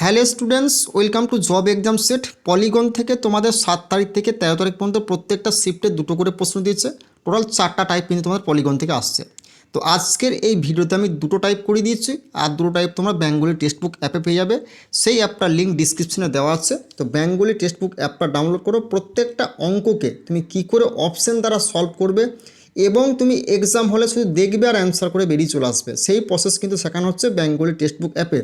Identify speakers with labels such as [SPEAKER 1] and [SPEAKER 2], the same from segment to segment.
[SPEAKER 1] Hello students, welcome to job exam set. Polygon থেকে তোমাদের সাত তারিখ থেকে তেরো তারিখ পর্যন্ত প্রত্যেকটা শিফটে দুটো করে প্রশ্ন দিয়েছে। টোটাল চারটা টাইপ কিন্তু তোমাদের পলিগন থেকে আসছে। তো আজকের এই ভিডিওতে আমি দুটো টাইপ করে দিয়েছি, আর দুটো টাইপ তোমরা বেঙ্গলি টেক্সট বুক অ্যাপে পেয়ে যাবে। সেই অ্যাপটার লিঙ্ক ডিসক্রিপশনে দেওয়া আছে। তো বেঙ্গলি টেক্সট বুক অ্যাপটা ডাউনলোড করো। প্রত্যেকটা অঙ্ককে তুমি কি করে অপশন দ্বারা সলভ করবে এবং তুমি এক্সাম হলে শুধু দেখবে আর অ্যান্সার করে বেরিয়ে চলে আসবে। সেই প্রসেস কিন্তু শেখানো হচ্ছে বেঙ্গলি টেক্সট বুক অ্যাপে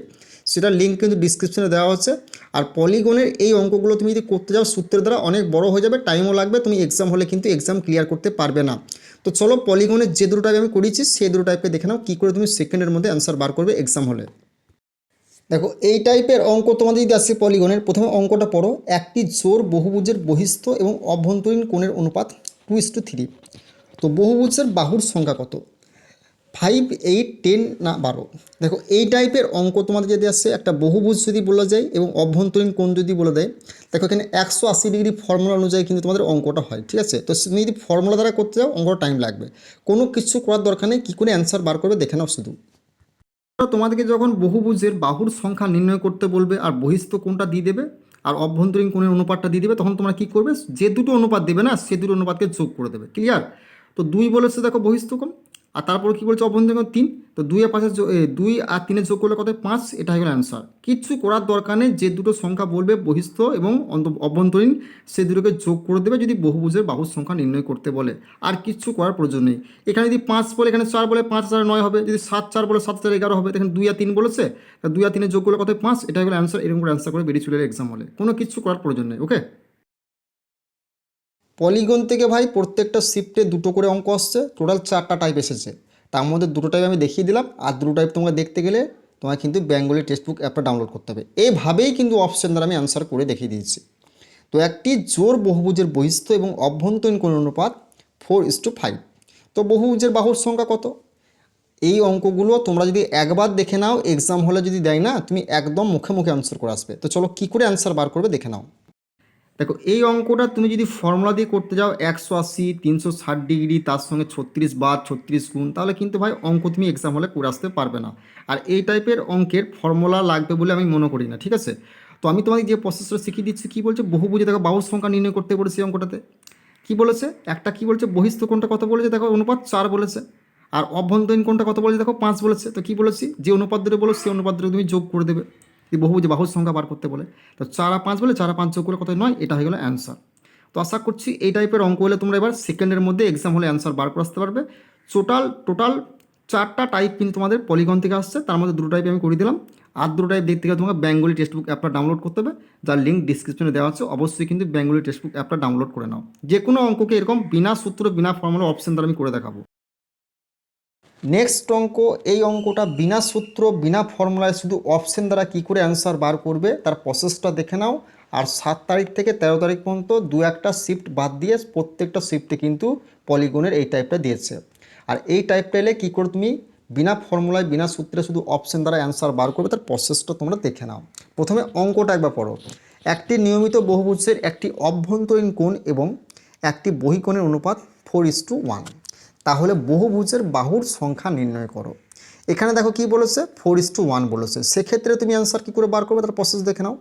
[SPEAKER 1] সেটার লিঙ্ক কিন্তু ডিসক্রিপশনে দেওয়া হচ্ছে। আর পলিগনের এই অঙ্কগুলো তুমি যদি করতে যাও, সূত্রের দ্বারা অনেক বড় হয়ে যাবে টাইমও লাগবে, তুমি এক্সাম হলে কিন্তু এক্সাম ক্লিয়ার করতে পারবে না। তো চলো পলিগনের যে দুটো টাইপ আমি করেছি, সেই দুটো টাইপকে দেখে নাও, কী করে তুমি সেকেন্ডের মধ্যে অ্যান্সার বার করবে এক্সাম হলে। দেখো, এই টাইপের অঙ্ক তোমাদের যদি আসে পলিগনের প্রথমে অঙ্কটা পড়ো। একটি জোর বহুভুজের বহিস্থ এবং অভ্যন্তরীণ কোণের অনুপাত টু ইস টু থ্রি তো বহুভুজের বাহুর সংখ্যা কত? ফাইভ, এইট, টেন না বারো? দেখো, এই টাইপের অঙ্ক তোমাদের যদি আসছে একটা বহুভুজ যদি বলা যায় এবং অভ্যন্তরীণ কোণ যদি বলে দেয়, দেখো এখানে একশো আশি ডিগ্রি ফর্মুলা অনুযায়ী কিন্তু তোমাদের অঙ্কটা হয়, ঠিক আছে? তো তুমি যদি ফর্মুলা দ্বারা করতে যাও অঙ্কটা টাইম লাগবে। কোনো কিছু করার দরকার নেই, কী করে অ্যান্সার বার করবে দেখে নাও শুধু। তোমাদেরকে যখন বহুভুজের বাহুর সংখ্যা নির্ণয় করতে বলবে আর বহিস্থ কোনটা দিয়ে দেবে আর অভ্যন্তরীণ কোণের অনুপাতটা দিয়ে দেবে, তখন তোমরা কী করবে? যে দুটো অনুপাত দেবে না, সে দুটো অনুপাতকে যোগ করে দেবে ক্লিয়ার তো দুই বলেছে দেখো বহিস্থ কোণ আর তারপর কী বলছে অভ্যন্তরীণ তিন? তো দুই আর এ, দুই আর তিনের যোগ করলে কত পাঁচ? এটা হয়ে গেল অ্যান্সার কিচ্ছু করার দরকার নেই যে দুটো সংখ্যা বলবে বহিস্থ এবং অভ্যন্তরীণ সে দুটোকে যোগ করে দেবে যদি বহুভুজের বাহুর সংখ্যা নির্ণয় করতে বলে। আর কিচ্ছু করার প্রয়োজন নেই। এখানে যদি পাঁচ বলে এখানে চার বলে পাঁচ হাজার নয় হবে। যদি সাত চার বলে সাত হাজার এগারো হবে এখানে দুই আর তিন বলেছে। দুই আর তিনের যোগ করলে কত পাঁচ? এটা হয়ে গেল অ্যান্সার এরকম করে অ্যান্সার করে বেরিয়ে চলে এক্সাম হলে কোনো কিছু করার প্রয়োজন নেই ওকে পলিগন থেকে ভাই প্রত্যেকটা শিফটে দুটো করে অঙ্ক আসছে। টোটাল চারটা টাইপ এসেছে। তার মধ্যে দুটো টাইপ আমি দেখিয়ে দিলাম, আর দুটো টাইপ তোমরা দেখতে গেলে তোমার কিন্তু বেঙ্গলি টেক্সট বুক অ্যাপটা ডাউনলোড করতে হবে। এইভাবেই কিন্তু অপশন দ্বারা আমি অ্যান্সার করে দেখিয়ে দিয়েছি। তো একটি জোর বহুভুজের বহিস্থ এবং অভ্যন্তরীণ কোন অনুপাত ফোর ইস টু ফাইভ তো বহুভুজের বাহুর সংখ্যা কত? এই অঙ্কগুলো তোমরা যদি একবার দেখে নাও এক্সাম হলে যদি দেয় না, তুমি একদম মুখে মুখে অ্যান্সার করে আসবে। তো চলো কী করে অ্যান্সার বার করবে দেখে নাও। দেখো, এই অঙ্কটা তুমি যদি ফর্মুলা দিয়ে করতে যাও একশো আশি, তিনশো ষাট ডিগ্রি, তার সঙ্গে ছত্রিশ বার, ছত্রিশ গুণ, তাহলে কিন্তু ভাই অঙ্ক তুমি এক্সাম হলে করে আসতে পারবে না। আর এই টাইপের অঙ্কের ফর্মুলা লাগবে বলে আমি মনে করি না, ঠিক আছে? তো আমি তোমাকে যে প্রসেসটা শিখিয়ে দিচ্ছি, কী বলছে? বহু বুঝে দেখো, বাহুর সংখ্যা নির্ণয় করতে বলেছে অঙ্কটাতে। কী বলেছে? একটা কী বলছে? বহিস্থ কোনটা কত বলেছে? দেখো, অনুপাত চার বলেছে। আর অভ্যন্তরীণ কোনটা কত বলেছে? দেখো, পাঁচ বলেছে। তো কী বলেছি? যে অনুপাত ধরে বলো, সেই অনুপাত ধরে তুমি যোগ করে দেবে। যদি বহু যে বাহুর সংখ্যা বার করতে বলে। তো চার পাঁচ বলে চার পাঁচ যোগ কত নয়? এটা হয়ে গেলো অ্যান্সার তো আশা করছি এই টাইপের অঙ্ক হলে তোমরা এবার সেকেন্ডের মধ্যে এক্সাম হলে অ্যান্সার বার করে আসতে পারবে। টোটাল টোটাল চারটা টাইপ কিন্তু তোমাদের পলিগন থেকে আসছে। তার মধ্যে দুটো টাইপ আমি করে দিলাম। আর দুটো টাইপ দেখতে গেলে তোমাকে বেঙ্গলি টেক্সট বুক অ্যাপটা ডাউনলোড করতে হবে। যার লিঙ্ক ডিসক্রিপশনে দেওয়া আছে। অবশ্যই কিন্তু বেঙ্গলি টেক্সট বুক অ্যাপটা ডাউনলোড করে নাও। যে কোনো অঙ্ককে এরকম বিনা সূত্র, বিনা ফর্মুলা অপশন দ্বারা আমি করে দেখাবো। নেক্সট অঙ্ক, এই অঙ্কটা বিনা সূত্র, বিনা ফর্মুলায় শুধু অপশন দ্বারা কী করে অ্যান্সার বার করবে, তার প্রসেসটা দেখে নাও। আর সাত তারিখ থেকে তেরো তারিখ পর্যন্ত দু একটা শিফট বাদ দিয়ে প্রত্যেকটা শিফটে কিন্তু পলিগনের এই টাইপটা দিয়েছে। আর এই টাইপটা এলে কী করে তুমি? বিনা ফর্মুলায় বিনা সূত্রে শুধু অপশন দ্বারা অ্যান্সার বার করবে, তার প্রসেসটা তোমরা দেখে নাও। প্রথমে অঙ্কটা একবার পড়ো। একটি নিয়মিত বহুভুজের একটি অভ্যন্তরীণ কোণ এবং একটি বহিকোণের অনুপাত ফোর ইস টু ওয়ান তাহলে বহুভুজের বাহুর সংখ্যা নির্ণয় করো। এখানে দেখো কি বলেছে? ফোর ইস টু ওয়ান বলেছে। সেক্ষেত্রে তুমি অ্যান্সার কী করে বার করবে? তার প্রসেস দেখে নাও।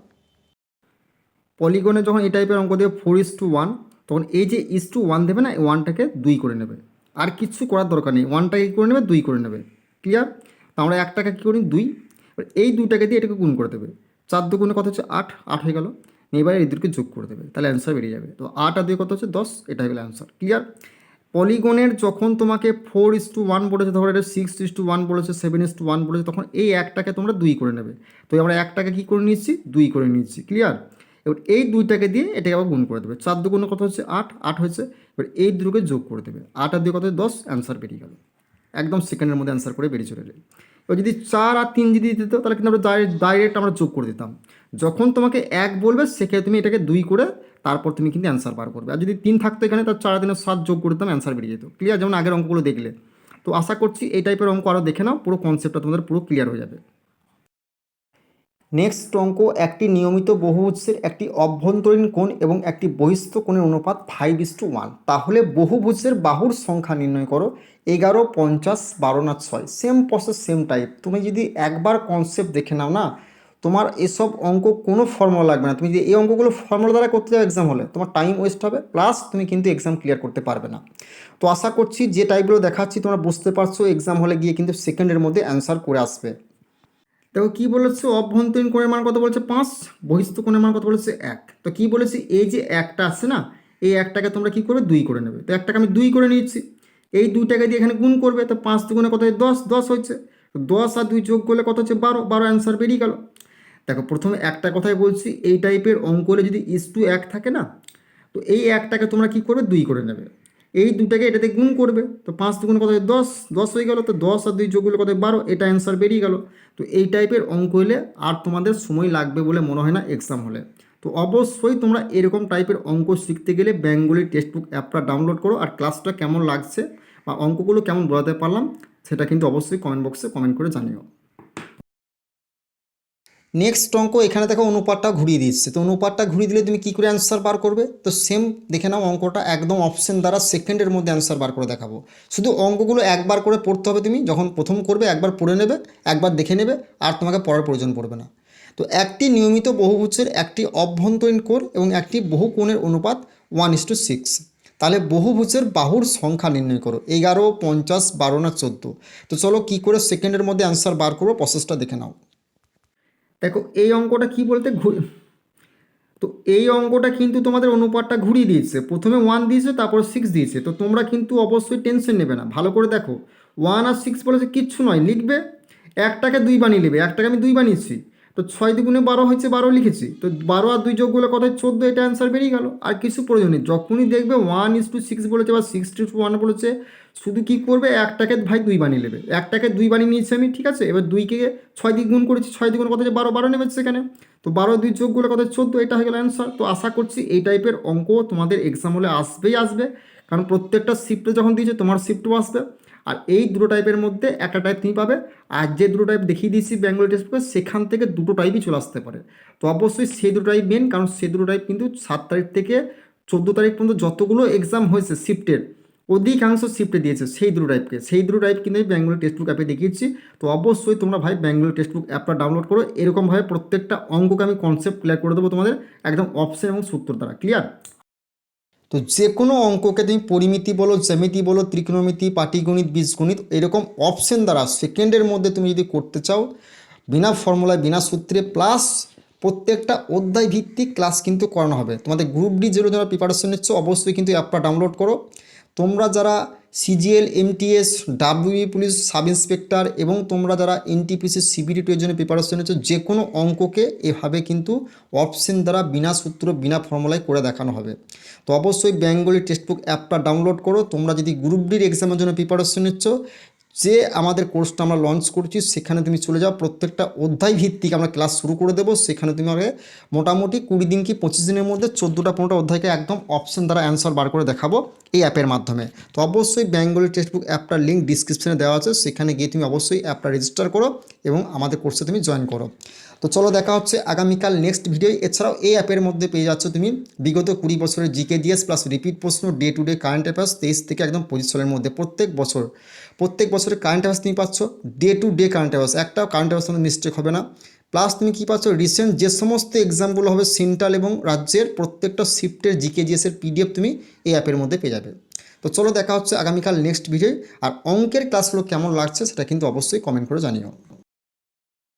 [SPEAKER 1] পলিগনে যখন এই টাইপের অঙ্ক দেবে ফোর ইস টু ওয়ান তখন এই যে ইস টু ওয়ান দেবে না ওয়ানটাকে দুই করে নেবে। আর কিচ্ছু করার দরকার নেই। ওয়ানটাকে কী করে নেবে? দুই করে নেবে। ক্লিয়ার আমরা একটাকে কী করি? দুই। এই দুইটাকে দিয়ে এটাকে গুণ করে দেবে। চার দুগুণে কত হচ্ছে? আট। আট হয়ে গেল। এবার এই দুটোকে যোগ করে দেবে। তাহলে অ্যান্সার বেরিয়ে যাবে। তো আট আর দুই কত হচ্ছে? দশ। এটা হয়ে গেল অ্যান্সার ক্লিয়ার পলিগনের যখন তোমাকে ফোর ইস টু ওয়ান বলেছে তখন এটা সিক্স ইস টু ওয়ান বলেছে সেভেন ইস টু ওয়ান বলেছে, তখন এই একটাকে তোমরা দুই করে নেবে। তো আমরা একটাকে কী করে নিচ্ছি? দুই করে নিচ্ছি ক্লিয়ার এবার এই দুইটাকে দিয়ে এটাকে আবার গুণ করে দেবে। চার দুগুণ কত হচ্ছে? আট আট হয়েছে। এবার এই দুটোকে যোগ করে দেবে। আট আর দুই কত? দশ অ্যান্সার বেরিয়ে গেল। একদম সেকেন্ডের মধ্যে অ্যান্সার করে বেরিয়ে চলে যাবে এবার যদি চার আর তিন যদি দিত তাহলে কিন্তু আমরা ডাইরেক্ট আমরা যোগ করে দিতাম। যখন তোমাকে এক বলবে, সেক্ষেত্রে তুমি এটাকে দুই করে তারপর তুমি কিন্তু অ্যান্সার বার করবে। আর যদি তিন থাকতো এখানে তার চার দিনের সাত যোগ করে দিতাম অ্যান্সার বেরিয়ে যেত। ক্লিয়ার যেমন আগের অঙ্কগুলো দেখলে। তো আশা করছি এই টাইপের অঙ্ক আরও দেখে নাও, পুরো কনসেপ্টটা তোমাদের পুরো ক্লিয়ার হয়ে যাবে। নেক্সট অঙ্ক, একটি নিয়মিত বহু বহুভুজের একটি অভ্যন্তরীণ কোণ এবং একটি বহিস্থ কোণের অনুপাত ফাইভ ইস টু ওয়ান তাহলে বহুভুজের বাহুর সংখ্যা নির্ণয় করো, এগারো, পঞ্চাশ, বারো, না ছয়। সেম প্রসেস সেম টাইপ তুমি যদি একবার কনসেপ্ট দেখে নাও না তোমার এসব অঙ্ক কোনো ফর্মুলা লাগবে না। তুমি যদি এই অঙ্কগুলো ফর্মুলা দ্বারা করতে যাও এক্সাম হলে তোমার টাইম ওয়েস্ট হবে প্লাস তুমি কিন্তু এক্সাম ক্লিয়ার করতে পারবে না। তো আশা করছি যে টাইপগুলো দেখাচ্ছি, তোমরা বুঝতে পারছ এক্সাম হলে গিয়ে কিন্তু সেকেন্ডের মধ্যে অ্যান্সার করে আসবে। দেখো কী বলেছে? অভ্যন্তরীণ কোণের মান কত বলেছে? পাঁচ। বহিস্থ কোণের মান কত বলেছে? এক। তো কি বলেছে? এই যে একটা আছে না, এই একটাকে তোমরা কি করবে দুই করে নেবে। তো একটাকে আমি দুই করে নিয়েছি। এই দুইটাকে দিয়ে এখানে গুণ করবে, তো পাঁচ দুগুণে কত দশ। দশ হচ্ছে দশ আর দুই যোগ করলে কত হচ্ছে? বারো। বারো অ্যান্সার বেরিয়ে গেল। দেখো, প্রথমে একটা কথাই বলছি, এই টাইপের অঙ্ক হলে যদি ইস টু এক থাকে না, তো এই একটাকে তোমরা কি করবে? দুই করে নেবে। এই দুটাকে এটাতে গুণ করবে। তো পাঁচ দুগুণ কত দশ। দশ হয়ে গেলো, তো দশ আর দুই যোগ হলে কত বারো। এটা অ্যান্সার বেরিয়ে গেল। তো এই টাইপের অঙ্ক হলে আর তোমাদের সময় লাগবে বলে মনে হয় না এক্সাম হলে। তো অবশ্যই তোমরা এরকম টাইপের অঙ্ক শিখতে গেলে বেঙ্গলি টেক্সট বুক অ্যাপটা ডাউনলোড করো আর ক্লাসটা কেমন লাগছে বা অঙ্কগুলো কেমন বোঝাতে পারলাম, সেটা কিন্তু অবশ্যই কমেন্ট বক্সে কমেন্ট করে জানিও। নেক্সট অঙ্ক, এখানে দেখো অনুপাতটা ঘুরিয়ে দিচ্ছে তো অনুপাতটা ঘুরিয়ে দিলে তুমি কী করে অ্যান্সার বার করবে? তো সেম দেখে নাও অঙ্কটা, একদম অপশন দ্বারা সেকেন্ডের মধ্যে অ্যান্সার বার করে দেখাবো। শুধু অঙ্কগুলো একবার করে পড়তে হবে তুমি, যখন প্রথম করবে একবার পড়ে নেবে, একবার দেখে নেবে, আর তোমাকে পড়ার প্রয়োজন পড়বে না। তো একটি নিয়মিত বহুভুজের একটি অভ্যন্তরীণ কোণ এবং একটি বহু কোণের অনুপাত ওয়ান ইস টু সিক্স তাহলে বহুভুজের বাহুর সংখ্যা নির্ণয় করো। এগারো, পঞ্চাশ, বারো না চোদ্দ। তো চলো কী করে সেকেন্ডের মধ্যে অ্যান্সার বার করব প্রসেসটা দেখে নাও। দেখো, এই অঙ্কটা কি বলতে ঘুরে তো এই অঙ্কটা কিন্তু তোমাদের অনুপাতটা ঘুরিয়ে দিয়েছে। প্রথমে ওয়ান দিয়েছে, তারপর সিক্স দিয়েছে। তো তোমরা কিন্তু অবশ্যই টেনশন নেবে না। ভালো করে দেখো। ওয়ান আর সিক্স বলেছে কিচ্ছু নয়, লিখবে, একটাকে দুই বানিয়ে নেবে। একটাকে আমি দুই বানিয়েছি। তো ছয় দুগুণে বারো হয়েছে, বারো লিখেছি। তো বারো আর দুই যোগ করলে কত চোদ্দ, এটা অ্যান্সার বেরিয়ে গেল। আর কিছু প্রয়োজন নেই। যখনই দেখবে ওয়ান ইস টু সিক্স বলেছে বা সিক্স টু ওয়ান বলেছে, শুধু কী করবে? একটাকে ভাই দুই বানিয়ে নেবে। একটাকে দুই বানিয়ে নিয়েছি আমি, ঠিক আছে? এবার দুইকে ছয় দিক গুণ করেছি, ছয় দিগুণ কত হচ্ছে বারো বারো নেমেছে সেখানে। তো বারো দুই যোগগুলো কত চোদ্দ, এটা হয়ে গেল অ্যান্সার তো আশা করছি এই টাইপের অঙ্ক তোমাদের এক্সাম হলে আসবেই আসবে। কারণ প্রত্যেকটা শিফটে যখন দিয়েছে, তোমার শিফটও আসবে। আর এই দুটো টাইপের মধ্যে একটা টাইপ তুমি পাবে, আর যে দুটো টাইপ দেখিয়ে দিয়েছি বেঙ্গলি টেক্সট বুকে সেখান থেকে দুটো টাইপই চলে আসতে পারে। তো অবশ্যই সেই দুটো টাইপ মেন কারণ সেই দুটো টাইপ কিন্তু সাত তারিখ থেকে চোদ্দ তারিখ পর্যন্ত যতগুলো এক্সাম হয়েছে শিফটের অধিকাংশ শিফটে দিয়েছে সেই দুটো টাইপকে সেই দুটো টাইপ কিন্তু আমি বেঙ্গলি টেক্সট বুক অ্যাপে দেখিয়েছি। তো অবশ্যই তোমরা ভাই বেঙ্গলি টেক্সট বুক অ্যাপটা ডাউনলোড করো। এরকমভাবে প্রত্যেকটা অঙ্ককে আমি কনসেপ্ট ক্লিয়ার করে দেবো তোমাদের, একদম অপশন এবং সূত্র দ্বারা। ক্লিয়ার তো যে কোনো অঙ্ককে তুমি পরিমিতি বলো, জ্যামিতি বলো, ত্রিকোণমিতি, পাটিগণিত, বীজগণিত, এরকম অপশন দ্বারা সেকেন্ডের মধ্যে তুমি যদি করতে চাও, বিনা ফর্মুলায় বিনা সূত্রে প্লাস প্রত্যেকটা অধ্যায় ভিত্তিক ক্লাস কিন্তু করানো হবে। তোমাদের গ্রুপ ডি যেগুলো যারা প্রিপারেশন নিচ্ছ, অবশ্যই কিন্তু অ্যাপটা ডাউনলোড করো। তোমরা যারা CGL, MTS WB police, sub inspector এবং তোমরা যারা এনটিপিসি সিবিডি টু এর জন্য প্রিপারেশন নিচ্ছ যে কোনো অঙ্ককে এভাবে কিন্তু অপশন দ্বারা বিনা সূত্র, বিনা ফর্মুলায় করে দেখানো হবে। তো অবশ্যই বেঙ্গলি টেক্সটবুক অ্যাপটা ডাউনলোড করো। তোমরা যদি গ্রুপ ডির এক্সামের জন্য প্রিপারেশন নিচ্ছ যে আমাদের কোর্সটা আমরা লঞ্চ করছি, সেখানে তুমি চলে যাও। প্রত্যেকটা অধ্যায় ভিত্তিক আমরা ক্লাস শুরু করে দেবো। সেখানে তুমি আগে মোটামুটি কুড়ি দিন কি পঁচিশ দিনের মধ্যে চোদ্দোটা পনেরোটা অধ্যায়কে একদম অপশন দ্বারা অ্যান্সার বার করে দেখাবো এই অ্যাপের মাধ্যমে। তো অবশ্যই বেঙ্গলি টেক্সটবুক অ্যাপটার লিঙ্ক ডিসক্রিপশনে দেওয়া আছে। সেখানে গিয়ে তুমি অবশ্যই অ্যাপটা রেজিস্টার করো এবং আমাদের কোর্সে তুমি জয়েন করো। তো চলো দেখা হচ্ছে আগামীকাল নেক্সট ভিডিও এছাড়াও এই অ্যাপের মধ্যে পেয়ে যাচ্ছ তুমি বিগত কুড়ি বছরের জিকে ডিএস প্লাস রিপিট প্রশ্ন day to day current affairs তেইশ থেকে একদম পঁচিশ সালের মধ্যে প্রত্যেক বছর, প্রত্যেক বছরের কারেন্ট অ্যাফেয়ার্স তুমি পাচ্ছ day to day current affairs একটাও কারেন্ট অ্যাফেয়ার্স তোমার মিস্টেক হবে না। প্লাস তুমি কী পাচ্ছ রিসেন্ট যে সমস্ত এক্সামগুলো হবে সেন্ট্রাল এবং রাজ্যের প্রত্যেকটা শিফটের জিকেজিএসের পিডিএফ তুমি এই অ্যাপের মধ্যে পেয়ে যাবে। তো চলো দেখা হচ্ছে আগামীকাল নেক্সট ভিডিও আর অঙ্কের ক্লাসগুলো কেমন লাগছে সেটা কিন্তু অবশ্যই কমেন্ট করে জানিও।